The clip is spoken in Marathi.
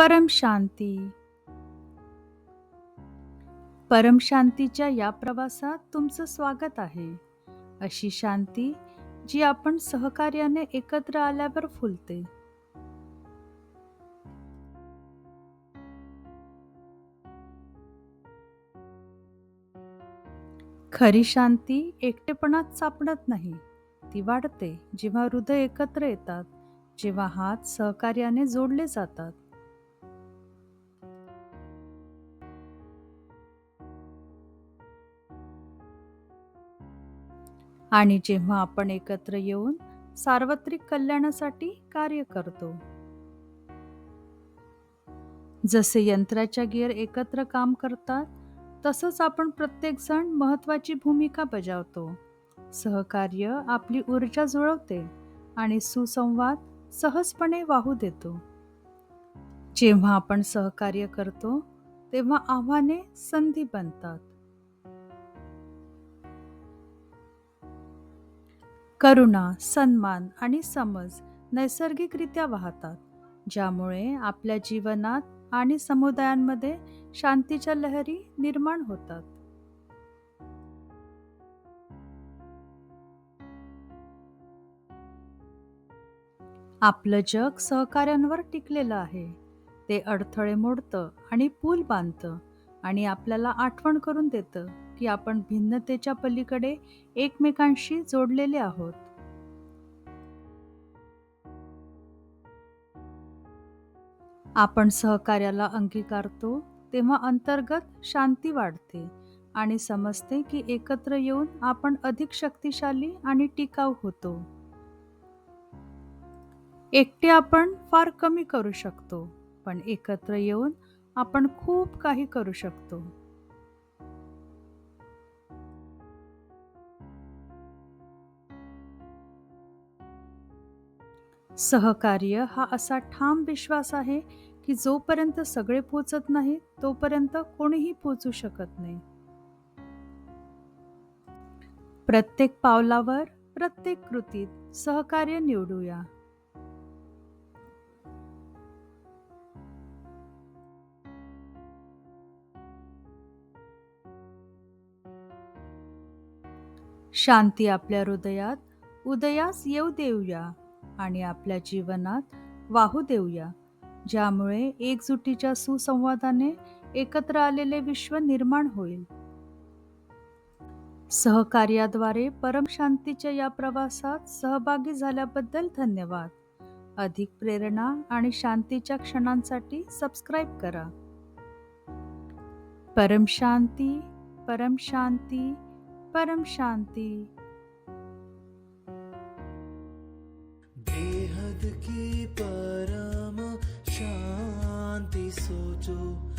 परम शांती. परम शांतीच्या या प्रवासात तुमचं स्वागत आहे. अशी शांती जी आपण सहकार्याने एकत्र आल्यावर फुलते. खरी शांती एकटेपणात सापडत नाही. ती वाढते जेव्हा हृदय एकत्र येतात जेव्हा हात सहकार्याने जोडले जातात. आणि जेव्हा आपण एकत्र येऊन सार्वत्रिक कल्याणासाठी कार्य करतो. जसे यंत्राच्या गिअर एकत्र काम करतात तसंच आपण प्रत्येकजण महत्वाची भूमिका बजावतो. सहकार्य आपली ऊर्जा जुळवते आणि सुसंवाद सहजपणे वाहू देतो. जेव्हा आपण सहकार्य करतो तेव्हा आव्हाने संधी बनतात. करुणा सन्मान आणि समज नैसर्गिकरित्या वाहतात ज्यामुळे आपल्या जीवनात आणि समुदायांमध्ये शांतीच्या लहरी निर्माण होतात. आपलं जग सहकार्यांवर टिकलेलं आहे. ते अडथळे मोडतं आणि पूल बांधतं आणि आपल्याला आठवण करून देतं. की आपण भिन्नतेच्या पलीकडे एकमेकांशी जोडलेले आहोत. आपण सहकार्याला अंगीकारतो तेव्हा अंतर्गत शांती वाढते आणि समजते की एकत्र येऊन आपण अधिक शक्तिशाली आणि टिकाऊ होतो. एकटे आपण फार कमी करू शकतो पण एकत्र येऊन आपण खूप काही करू शकतो. सहकार्य हा असा ठाम विश्वास आहे की जोपर्यंत सगळे पोचत नाही तोपर्यंत कोणीही पोचू शकत नाही. प्रत्येक पावलावर प्रत्येक कृतीत सहकार्य निवडूया. शांती आपल्या हृदयात उदयास येऊ देऊया. आणि आपल्या जीवनात वाहू देऊया ज्यामुळे एकजुटीच्या सुसंवादाने एकत्र आलेले विश्व निर्माण होईल. सहकार्याद्वारे परमशांतीच्या या प्रवासात सहभागी झाल्याबद्दल धन्यवाद. अधिक प्रेरणा आणि शांतीच्या क्षणांसाठी सबस्क्राईब करा. परम शांती परमशांती की परम शांति सोचो।